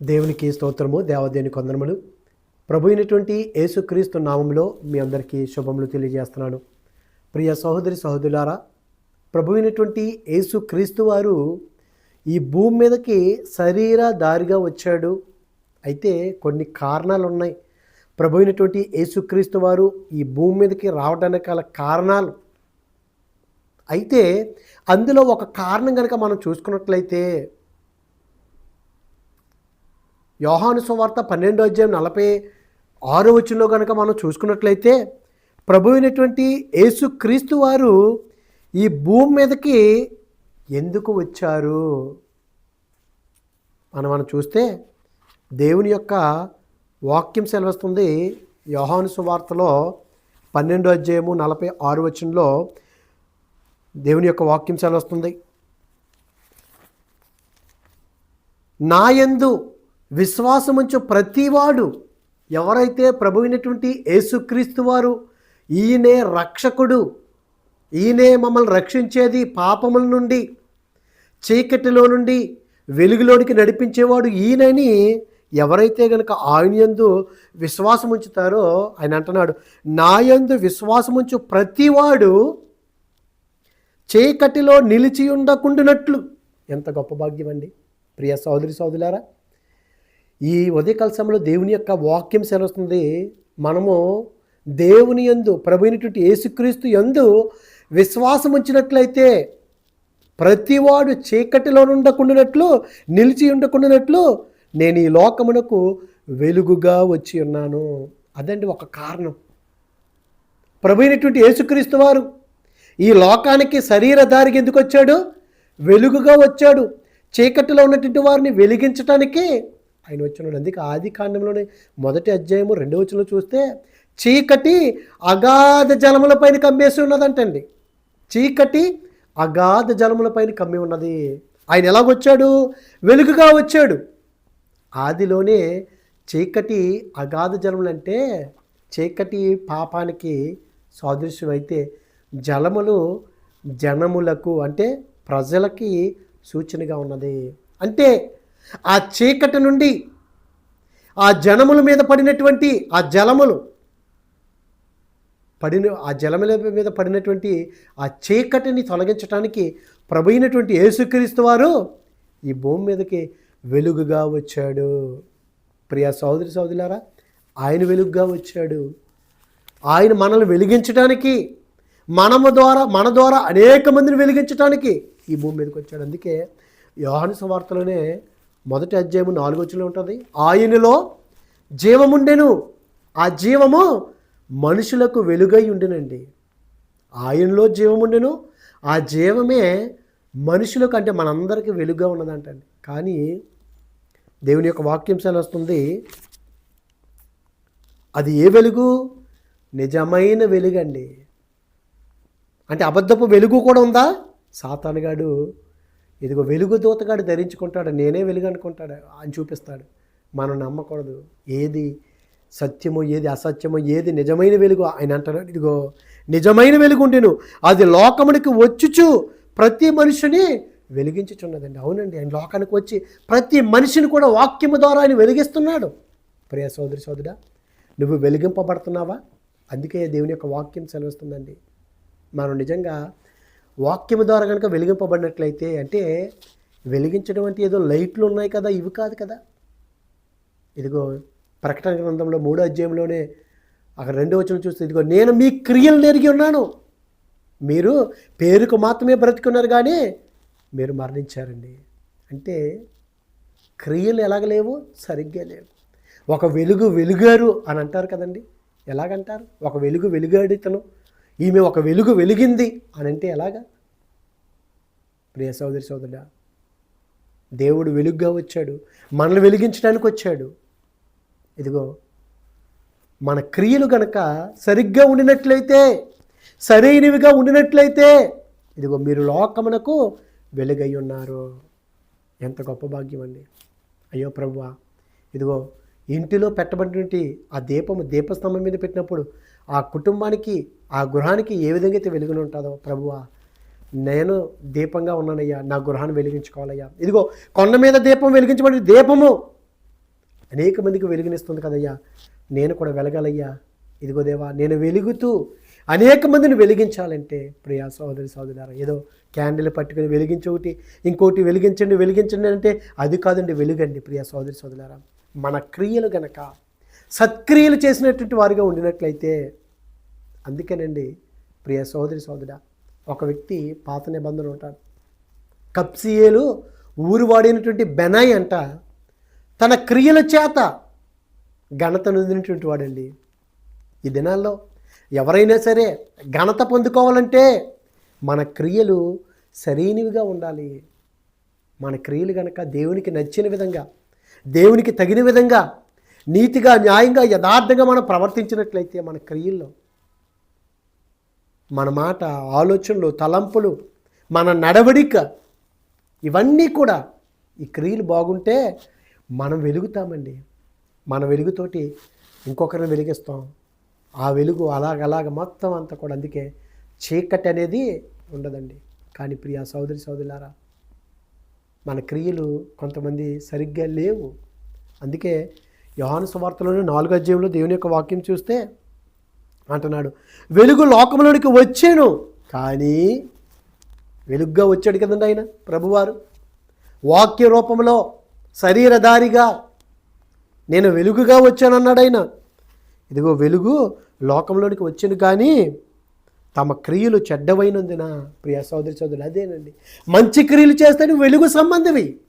దేవునికి స్తోత్రము దేవదేని కొందరములు ప్రభు అయినటువంటి యేసుక్రీస్తు నామంలో మీ అందరికీ శుభములు తెలియజేస్తున్నాను. ప్రియ సహోదరి సహోదరులారా ప్రభు అయినటువంటి యేసుక్రీస్తు వారు ఈ భూమి మీదకి శరీర దారిగా వచ్చాడు. అయితే కొన్ని కారణాలు ఉన్నాయి ప్రభు అయినటువంటి యేసుక్రీస్తు వారు ఈ భూమి మీదకి రావడానికి గల కారణాలు. అయితే అందులో ఒక కారణం కనుక మనం చూసుకున్నట్లయితే యోహాను సువార్త పన్నెండో అధ్యాయం నలభై ఆరు వచనంలో కనుక మనం చూసుకున్నట్లయితే ప్రభు అయినటువంటి యేసుక్రీస్తు వారు ఈ భూమి మీదకి ఎందుకు వచ్చారు? మనం మనం చూస్తే దేవుని యొక్క వాక్యం సెలవిస్తుంది యోహాను సువార్తలో పన్నెండో అధ్యాయము నలభై ఆరు వచనంలో దేవుని యొక్క వాక్యం సెలవిస్తుంది. నాయందు విశ్వాసముంచు ప్రతివాడు ఎవరైతే ప్రభువైనటువంటి యేసుక్రీస్తు వారు ఈయనే రక్షకుడు ఈయనే మమ్మల్ని రక్షించేది పాపముల నుండి చీకటిలో నుండి వెలుగులోనికి నడిపించేవాడు ఈయనని ఎవరైతే గనక ఆయన యందు విశ్వాసం ఉంచుతారో ఆయన అంటున్నాడు నా యందు విశ్వాసముంచు ప్రతివాడు చీకటిలో నిలిచి ఉండకుండానట్లు. ఎంత గొప్ప భాగ్యం అండి ప్రియ సోదరి సోదరులారా ఈ ఉదయకాల సమయంలో దేవుని యొక్క వాక్యం సెలవుస్తుంది. మనము దేవుని యందు ప్రభునటువంటి యేసుక్రీస్తు యందు విశ్వాసం ఉంచినట్లయితే ప్రతివాడు చీకటిలో ఉండకుండానట్లు నిలిచి ఉండకుండానట్లు నేను ఈ లోకమునకు వెలుగుగా వచ్చి ఉన్నాను. అదండి ఒక కారణం. ప్రభునటువంటి యేసుక్రీస్తు వారు ఈ లోకానికి శరీరధారికి ఎందుకు వచ్చాడు? వెలుగుగా వచ్చాడు. చీకటిలో ఉన్నటువంటి వారిని వెలిగించటానికి ఆయన వచ్చినాడు అందుకే ఆది కాండంలోని మొదటి అధ్యాయము రెండవ వచనంలో చూస్తే చీకటి అగాధ జలములపైన కమ్మేసి ఉన్నదంటండి. చీకటి అగాధ జలములపైన కమ్మి ఉన్నది. ఆయన ఎలాగొచ్చాడు? వెలుగుగా వచ్చాడు. ఆదిలోనే చీకటి అగాధ జలములంటే చీకటి పాపానికి సాదృశ్యం అయితే జలములు జనములకు అంటే ప్రజలకి సూచనగా ఉన్నది. అంటే ఆ చీకటి నుండి ఆ జనముల మీద పడినటువంటి ఆ జలములు పడిన ఆ జలముల మీద పడినటువంటి ఆ చీకటిని తొలగించడానికి ప్రభు అయినటువంటి యేసుక్రీస్తు వారు ఈ భూమి మీదకి వెలుగుగా వచ్చాడు. ప్రియా సోదరి సోదరులారా ఆయన వెలుగుగా వచ్చాడు. ఆయన మనల్ని వెలిగించడానికి మనము ద్వారా మన ద్వారా అనేక మందిని వెలిగించడానికి ఈ భూమి మీదకి వచ్చాడు. అందుకే యోహాను సువార్తలోనే మొదటి అధ్యాయము నాలుగు వచ్చిన ఉంటుంది. ఆయనలో జీవముండెను. ఆ జీవము మనుషులకు వెలుగై ఉండినండి. ఆయనలో జీవముండెను. ఆ జీవమే మనుషులకు అంటే మనందరికీ వెలుగుగా ఉన్నదంటండి. కానీ దేవుని యొక్క వాక్యాంశాలు వస్తుంది. అది ఏ వెలుగు? నిజమైన వెలుగండి. అంటే అబద్ధపు వెలుగు కూడా ఉందా? సాతానుగాడు ఇదిగో వెలుగు దూతగాడు ధరించుకుంటాడు నేనే వెలుగు అనుకుంటాడు అని చూపిస్తాడు. మనం నమ్మకూడదు. ఏది సత్యమో ఏది అసత్యమో ఏది నిజమైన వెలుగు ఆయన అంటాడు ఇదిగో నిజమైన వెలుగుండెను అది లోకమునికి వచ్చుచు ప్రతి మనిషిని వెలిగించుచున్నదండి. అవునండి ఆయన లోకానికి వచ్చి ప్రతి మనిషిని కూడా వాక్యము ద్వారా ఆయన వెలిగిస్తున్నాడు. ప్రియ సోదరి సోదరా నువ్వు వెలిగింపబడుతున్నావా? అందుకే దేవుని యొక్క వాక్యం సెలవుస్తుందండి. మనం నిజంగా వాక్యం ద్వారా కనుక వెలిగింపబడినట్లయితే అంటే వెలిగించడం అంటే ఏదో లైట్లు ఉన్నాయి కదా ఇవి కాదు కదా. ఇదిగో ప్రకటన గ్రంథంలో మూడో అధ్యాయంలోనే అక్కడ రెండో వచ్చిన చూస్తే ఇదిగో నేను మీ క్రియలు నెరిగి ఉన్నాను. మీరు పేరుకు మాత్రమే బ్రతుకున్నారు కానీ మీరు మరణించారండి. అంటే క్రియలు ఎలాగలేవు సరిగ్గా లేవు. ఒక వెలుగు వెలుగారు అని అంటారు కదండి. ఎలాగంటారు? ఒక వెలుగు వెలుగాడితను. ఈమె ఒక వెలుగు వెలిగింది అని అంటే ఎలాగా? ప్రియ సోదరి సోదరుడా దేవుడు వెలుగుగా వచ్చాడు. మనల్ని వెలిగించడానికి వచ్చాడు. ఇదిగో మన క్రియలు గనక సరిగ్గా ఉండినట్లయితే సరైనవిగా ఉండినట్లయితే ఇదిగో మీరు లోకమునకు వెలుగై ఉన్నారు. ఎంత గొప్ప భాగ్యం అండి. అయ్యో ప్రభువా ఇదిగో ఇంటిలో పెట్టబడినటువంటి ఆ దీపము దీపస్తంభం మీద పెట్టినప్పుడు ఆ కుటుంబానికి ఆ గృహానికి ఏ విధంగా అయితే వెలుగుని ఉంటుందో ప్రభువా నేను దీపంగా ఉన్నానయ్యా నా గృహాన్ని వెలిగించుకోవాలయ్యా. ఇదిగో కొండ మీద దీపం వెలిగించబడి దీపము అనేక మందికి వెలుగునిస్తుంది కదయ్యా. నేను కూడా వెలగాలయ్యా. ఇదిగో దేవా నేను వెలుగుతూ అనేక మందిని వెలిగించాలంటే ప్రియా సోదరి సోదరులారా ఏదో క్యాండిల్ పట్టుకుని వెలిగించి ఒకటి ఇంకోటి వెలిగించండి వెలిగించండి అంటే అది కాదండి వెలుగండి ప్రియా సోదరి సోదరులారా. మన క్రియలు గనక సత్క్రియలు చేసినటువంటి వారిగా ఉండినట్లయితే అందుకేనండి ప్రియ సోదరి సోదర ఒక వ్యక్తి పాత నిబంధన ఉంటాడు కప్సియేలు ఊరు వాడినటువంటి బెనాయ్ అంట తన క్రియల చేత ఘనత నొందినటువంటి వాడండి. ఈ దినాల్లో ఎవరైనా సరే ఘనత పొందుకోవాలంటే మన క్రియలు సరైనవిగా ఉండాలి. మన క్రియలు గనక దేవునికి నచ్చిన విధంగా దేవునికి తగిన విధంగా నీతిగా న్యాయంగా యథార్థంగా మనం ప్రవర్తించినట్లయితే మన క్రియల్లో మన మాట ఆలోచనలు తలంపులు మన నడవడిక ఇవన్నీ కూడా ఈ క్రియలు బాగుంటే మనం వెలుగుతామండి. మన వెలుగుతోటి ఇంకొకరిని వెలిగిస్తాం. ఆ వెలుగు అలాగలాగ మొత్తం అంతా కూడా అందుకే చీకటి అనేది ఉండదండి. కానీ ప్రియా సోదరి సోదరులారా మన క్రియలు కొంతమంది సరిగ్గా లేవు. అందుకే యోహాను సువార్తలోని నాలుగో అధ్యాయంలో దేవుని యొక్క వాక్యం చూస్తే అంటున్నాడు వెలుగు లోకంలోనికి వచ్చాను. కానీ వెలుగ్గా వచ్చాడు కదండి ఆయన ప్రభువారు. వాక్య రూపంలో శరీరధారిగా నేను వెలుగుగా వచ్చానన్నాడు ఆయన. ఇదిగో వెలుగు లోకంలోనికి వచ్చాను కానీ తమ క్రియలు చెడ్డవైనందున ప్రియ సోదరి సోదరులు అదేనండి. మంచి క్రియలు చేస్తే వెలుగు సంబంధివి.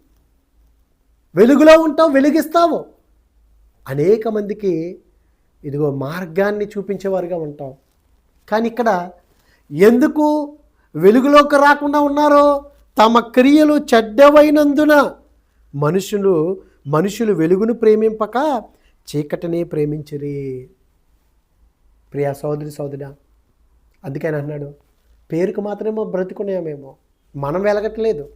వెలుగులో ఉంటావు వెలిగిస్తావు. అనేక మందికి ఇదిగో మార్గాన్ని చూపించేవారుగా ఉంటాం. కానీ ఇక్కడ ఎందుకు వెలుగులోకి రాకుండా ఉన్నారో? తమ క్రియలు చెడ్డవైనందున మనుషులు మనుషులు వెలుగును ప్రేమింపక చీకటిని ప్రేమించిరి. ప్రియా సోదరి సోదరా అందుకని అన్నాడు పేరుకు మాత్రమేమో బ్రతుకున్నామేమో మనం వెలగట్లేదు.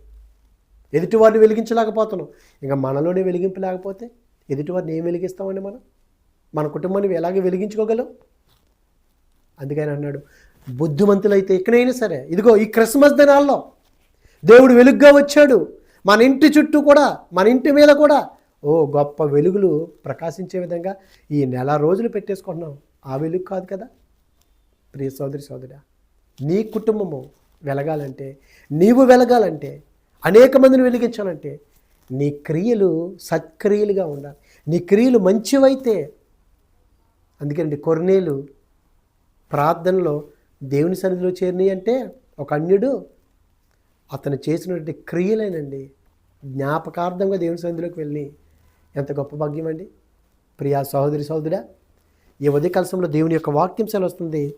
ఎదుటివారిని వెలిగించలేకపోతున్నాం. ఇంకా మనలోనే వెలిగింపు లేకపోతే ఎదుటివారిని ఏం వెలిగిస్తామండి మనం? మన కుటుంబాన్ని ఎలాగే వెలిగించుకోగలం అందుకని అన్నాడు బుద్ధిమంతులైతే ఎక్కడైనా సరే ఇదిగో ఈ క్రిస్మస్ దినాల్లో దేవుడు వెలుగ్గా వచ్చాడు. మన ఇంటి చుట్టూ కూడా మన ఇంటి మీద కూడా ఓ గొప్ప వెలుగులు ప్రకాశించే విధంగా ఈ నెల రోజులు పెట్టేసుకుంటున్నాం. ఆ వెలుగు కాదు కదా? ప్రియ సోదరి సోదరా నీ కుటుంబము వెలగాలంటే నీవు వెలగాలంటే అనేక మందిని వెలిగించాలంటే నీ క్రియలు సత్క్రియలుగా ఉండాలి. నీ క్రియలు మంచివైతే అందుకేనండి కొరనేలు ప్రార్థనలో దేవుని సన్నిధిలో చేరినాయి అంటే ఒక అన్యుడు అతను చేసినటువంటి క్రియలేనండి జ్ఞాపకార్థంగా దేవుని సన్నిధిలోకి వెళ్ళి ఎంత గొప్ప భాగ్యం అండి. ప్రియా సహోదరి సహోదరుడా ఈ ఉదయకాలశంలో దేవుని యొక్క వాక్యం సెలవుస్తుంది.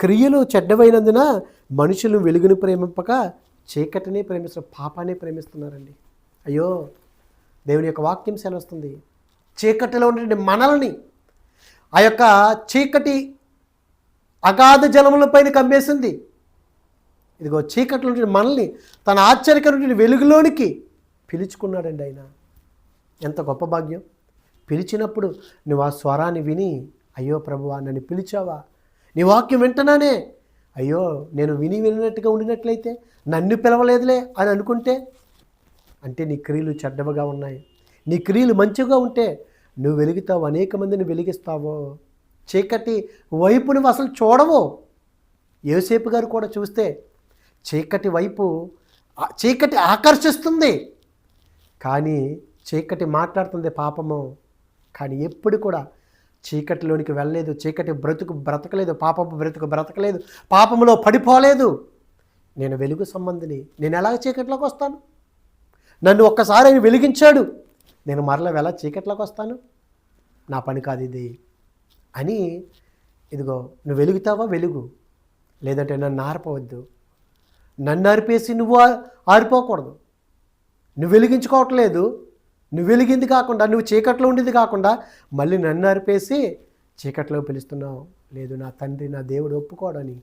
క్రియలు చెడ్డవైనందున మనుషులు వెలుగును ప్రేమింపక చీకటిని ప్రేమిస్తున్న పాపాన్ని ప్రేమిస్తున్నారండి. అయ్యో దేవుని యొక్క వాక్యం సెలవుస్తుంది. చీకటిలో ఉండే మనల్ని ఆ యొక్క చీకటి అగాధ జలముల పైన కమ్మేసింది. ఇదిగో చీకట్లో ఉండే మనల్ని తన ఆశ్చర్యకరమైన వెలుగులోనికి పిలుచుకున్నాడండి ఆయన. ఎంత గొప్ప భాగ్యం. పిలిచినప్పుడు నువ్వు ఆ స్వరాన్ని విని అయ్యో ప్రభువా నన్ను పిలిచావా? నీ వాక్యం వింటనానే అయ్యో నేను విని వినినట్టుగా ఉండినట్లయితే నన్ను పిలవలేదులే అని అనుకుంటే అంటే నీ క్రియలు చెడ్డవగా ఉన్నాయి. నీ క్రియలు మంచిగా ఉంటే నువ్వు వెలుగుతావు అనేక మందిని వెలిగిస్తావో. చీకటి వైపు నువ్వు అసలు చూడవు. యోసేపు గారు కూడా చూస్తే చీకటి వైపు చీకటి ఆకర్షిస్తుంది. కానీ చీకటి మాట్లాడుతుంది పాపము. కానీ ఎప్పుడు కూడా చీకటిలోనికి వెళ్ళలేదు చీకటి బ్రతుకు బ్రతకలేదు పాపపు బ్రతుకు బ్రతకలేదు పాపములో పడిపోలేదు. నేను వెలుగు సంబంధిని. నేను ఎలాగ చీకటిలోకి వస్తాను? నన్ను ఒక్కసారి ఆయన వెలిగించాడు. నేను మరలా ఎలా చీకట్లోకి వస్తాను. నా పని కాదు ఇది అని ఇదిగో నువ్వు వెలుగుతావా? వెలుగు. లేదంటే నన్ను ఆర్పవద్దు. నన్ను ఆర్పేసి నువ్వు ఆరిపోకూడదు. నువ్వు వెలిగించుకోవట్లేదు. నువ్వు వెలిగింది కాకుండా నువ్వు చీకట్లో ఉండింది కాకుండా మళ్ళీ నన్ను ఆర్పేసి చీకట్లో పిలుస్తున్నావు. లేదు నా తండ్రి నా దేవుడు ఒప్పుకోడని.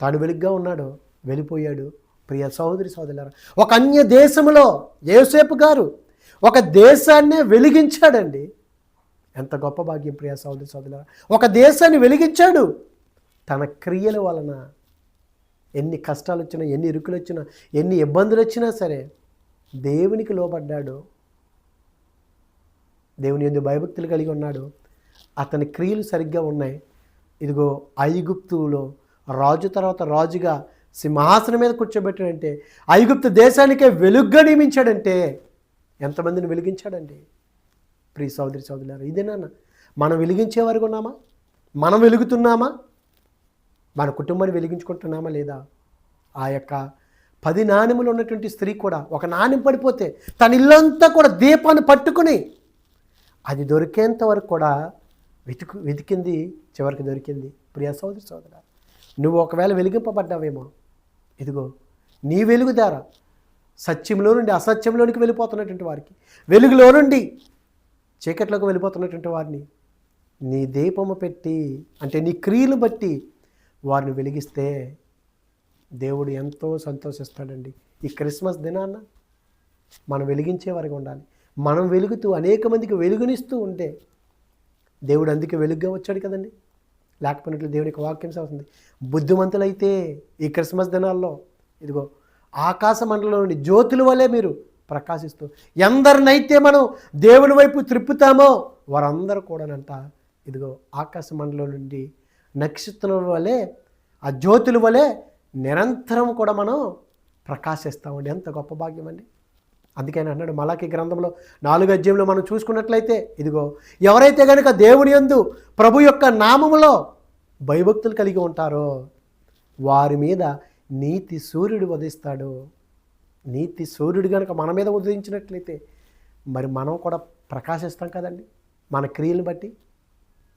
తాను వెలుగ్గా ఉన్నాడు వెళ్ళిపోయాడు. ప్రియ సహోదరి సోదరులారా ఒక అన్య దేశంలో ఏసేపు గారు ఒక దేశాన్నే వెలిగించాడండి. ఎంత గొప్ప భాగ్యం ప్రియ సహోదరి సోదరులారా ఒక దేశాన్ని వెలిగించాడు. తన క్రియల వలన ఎన్ని కష్టాలు వచ్చినా ఎన్ని ఇరుకులు వచ్చినా ఎన్ని ఇబ్బందులు వచ్చినా సరే దేవునికి లోబడ్డాడు. దేవుని ఎందుకు భయభక్తులు కలిగి ఉన్నాడు. అతని క్రియలు సరిగ్గా ఉన్నాయి. ఇదిగో ఐగుప్తులో రాజు తర్వాత రాజుగా సింహాసనం మీద కూర్చోబెట్టాడంటే ఐగుప్తు దేశానికే వెలుగ్గా నియమించాడంటే ఎంతమందిని వెలిగించాడండి? ప్రియ సోదరి సోదరులారు ఇదేనా మనం వెలిగించే వరకు ఉన్నామా? మనం వెలుగుతున్నామా? మన కుటుంబాన్ని వెలిగించుకుంటున్నామా లేదా? ఆ యొక్క పది నాణెములు ఉన్నటువంటి స్త్రీ కూడా ఒక నాణెం పడిపోతే తన ఇల్లంతా కూడా దీపాన్ని పట్టుకుని అది దొరికేంత వరకు కూడా వెతుకు వెతికింది చివరికి దొరికింది. ప్రియ సోదరి సోదర నువ్వు ఒకవేళ వెలిగింపబడ్డావేమో ఇదిగో నీ వెలుగు సత్యంలో నుండి అసత్యంలోనికి వెళ్ళిపోతున్నటువంటి వారికి వెలుగులో నుండి చీకట్లోకి వెళ్ళిపోతున్నటువంటి వారిని నీ దీపము పెట్టి అంటే నీ క్రియలు బట్టి వారిని వెలిగిస్తే దేవుడు ఎంతో సంతోషిస్తాడండి. ఈ క్రిస్మస్ దినాన్న మనం వెలిగించే వారికి ఉండాలి. మనం వెలుగుతూ అనేక మందికి వెలుగునిస్తూ ఉంటే దేవుడు అందుకే వెలుగుగా వచ్చాడు కదండి. లేకపోయినట్లు దేవునికి వాక్యం అవుతుంది బుద్ధిమంతులైతే ఈ క్రిస్మస్ దినాల్లో ఇదిగో ఆకాశ మండలం నుండి జ్యోతుల వలె మీరు ప్రకాశిస్తూ ఎందరినైతే మనం దేవుని వైపు త్రిప్పుతామో వారందరూ కూడానంట ఇదిగో ఆకాశ మండలం నుండి నక్షత్రం వలె ఆ జ్యోతుల వలె నిరంతరం కూడా మనం ప్రకాశిస్తామండి. ఎంత గొప్ప భాగ్యం అండి. అందుకని అన్నాడు మలాకి గ్రంథంలో నాలుగు అధ్యయంలో మనం చూసుకున్నట్లయితే ఇదిగో ఎవరైతే కనుక దేవుని యందు ప్రభు యొక్క నామములో భయభక్తులు కలిగి ఉంటారో వారి మీద నీతి సూర్యుడు ఉదయిస్తాడు నీతి సూర్యుడు కనుక మన మీద ఉదయించినట్లయితే మరి మనం కూడా ప్రకాశిస్తాం కదండి. మన క్రియలను బట్టి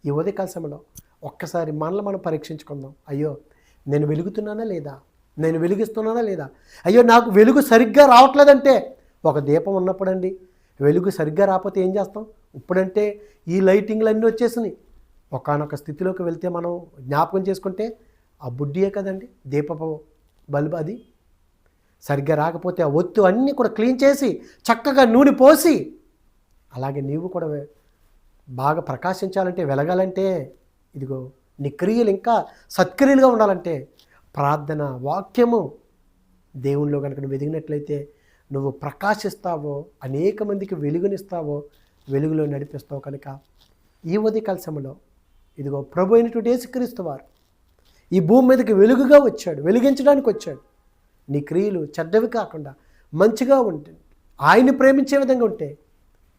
ఈ ఉదయకాల సమయంలో ఒక్కసారి మనల్ని మనం పరీక్షించుకుందాం. అయ్యో నేను వెలుగుతున్నానా లేదా? నేను వెలిగిస్తున్నానా లేదా? అయ్యో నాకు వెలుగు సరిగ్గా రావట్లేదంటే ఒక దీపం ఉన్నప్పుడండి వెలుగు సరిగ్గా రాకపోతే ఏం చేస్తాం? ఇప్పుడంటే ఈ లైటింగ్లు అన్నీ వచ్చేసినాయి. ఒకనొక స్థితిలోకి వెళ్తే మనం జ్ఞాపకం చేసుకుంటే ఆ బుడ్డియే కదండి దీపపు బల్బు అది. సరిగ్గా రాకపోతే ఆ ఒత్తు అన్నీ కూడా క్లీన్ చేసి చక్కగా నూనె పోసి అలాగే నీవు కూడా బాగా ప్రకాశించాలంటే వెలగాలంటే ఇదిగో నీ క్రియలు ఇంకా సత్క్రియలుగా ఉండాలంటే ప్రార్థన వాక్యము దేవునిలో కనుక నువ్వు ఎదిగినట్లయితే నువ్వు ప్రకాశిస్తావో అనేక మందికి వెలుగునిస్తావో వెలుగులో నడిపిస్తావు కనుక ఈ ఉదయకాల సమయంలో ఇదిగో ప్రభు అయినటువంటి యేసుక్రీస్తు వారు ఈ భూమి మీదకి వెలుగుగా వచ్చాడు వెలిగించడానికి వచ్చాడు. నీ క్రియలు చెడ్డవి కాకుండా మంచిగా ఉంటుంది ఆయన్ని ప్రేమించే విధంగా ఉంటే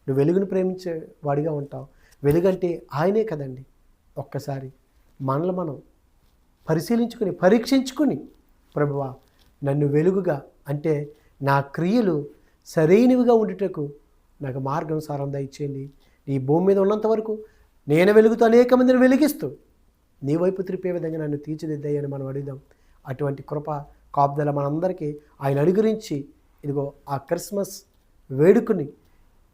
నువ్వు వెలుగును ప్రేమించే వాడిగా ఉంటావు. వెలుగంటే ఆయనే కదండి. ఒక్కసారి మనల్ని మనం పరిశీలించుకుని పరీక్షించుకుని ప్రభువా నన్ను వెలుగుగా అంటే నా క్రియలు సరైనవిగా ఉండుటకు నాకు మార్గం దయచేయండి. నీ భూమి మీద ఉన్నంత వరకు నేను వెలుగుతూ అనేక మందిని వెలిగిస్తూ నీ వైపు త్రిపే విధంగా నన్ను తీర్చిదిద్దాయని మనం అడుగుదాం. అటువంటి కృప కాపుదల మనందరికీ ఆయన అనుగురించి ఇదిగో ఆ క్రిస్మస్ వేడుకని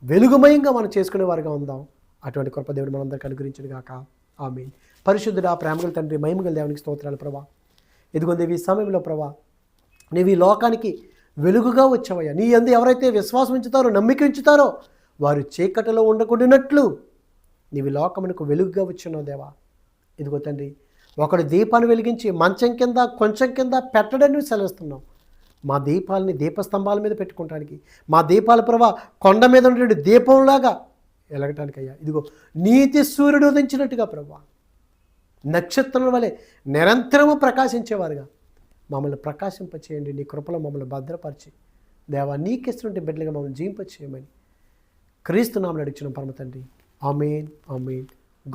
వెలుగుమయంగా మనం చేసుకునే వారుగా ఉందాం. అటువంటి కృప దేవుడు మనందరికీ అనుగ్రహించును గాక. ఆమె పరిశుద్ధుడా ప్రేమగల తండ్రి మహిమగల దేవునికి స్తోత్రాలు ప్రభా. ఇదిగో ఈ సమయంలో ప్రభా నీవు ఈ లోకానికి వెలుగుగా వచ్చావయ్యా. నీ అందు ఎవరైతే విశ్వాసం ఉంచుతారో నమ్మిక ఉంచుతారో వారు చీకటిలో ఉండకుండానట్లు నీవి లోకమునకు వెలుగుగా వచ్చున్నావు దేవా. ఇదిగో తండ్రి ఒకడు దీపాన్ని వెలిగించి మంచం కింద కొంచెం కింద పెట్టడని సెలవిస్తున్నాం మా దీపాలని దీపస్తంభాల మీద పెట్టుకోవటానికి మా దీపాల ప్రభా కొండ మీద ఉండే దీపంలాగా వెలగటానికి అయ్యా ఇదిగో నీతి సూర్యుడు ఉదించినట్టుగా ప్రభా. నక్షత్రం వలె నిరంతరము ప్రకాశించేవారుగా. మమ్మల్ని ప్రకాశింపచేయండి నీ కృపలో మమ్మల్ని భద్రపరిచి. దేవా నీకిస్తుంటే బిడ్డలుగా మమ్మల్ని జీవింపచేయమని క్రీస్తు నామని అడిచిన పరమ తండ్రి. Amen amen.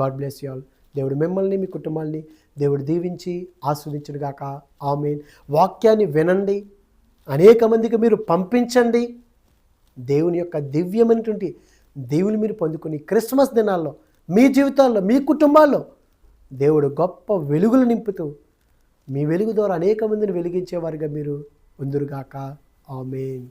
God bless you all. దేవుడు మిమ్మల్ని మీ కుటుంబాన్ని దేవుడు దీవించి ఆస్వాదించునుగాక ఆమెన్. వాక్యాన్ని వినండి. అనేక మందికి మీరు పంపించండి. దేవుని యొక్క దివ్యమైనటువంటి దేవుని మీరు పొందుకుని క్రిస్మస్ దినాల్లో మీ జీవితాల్లో మీ కుటుంబాల్లో దేవుడు గొప్ప వెలుగులు నింపుతూ మీ వెలుగు ద్వారా అనేక మందిని వెలిగించేవారుగా మీరు ఉందరుగాక. ఆమెన్.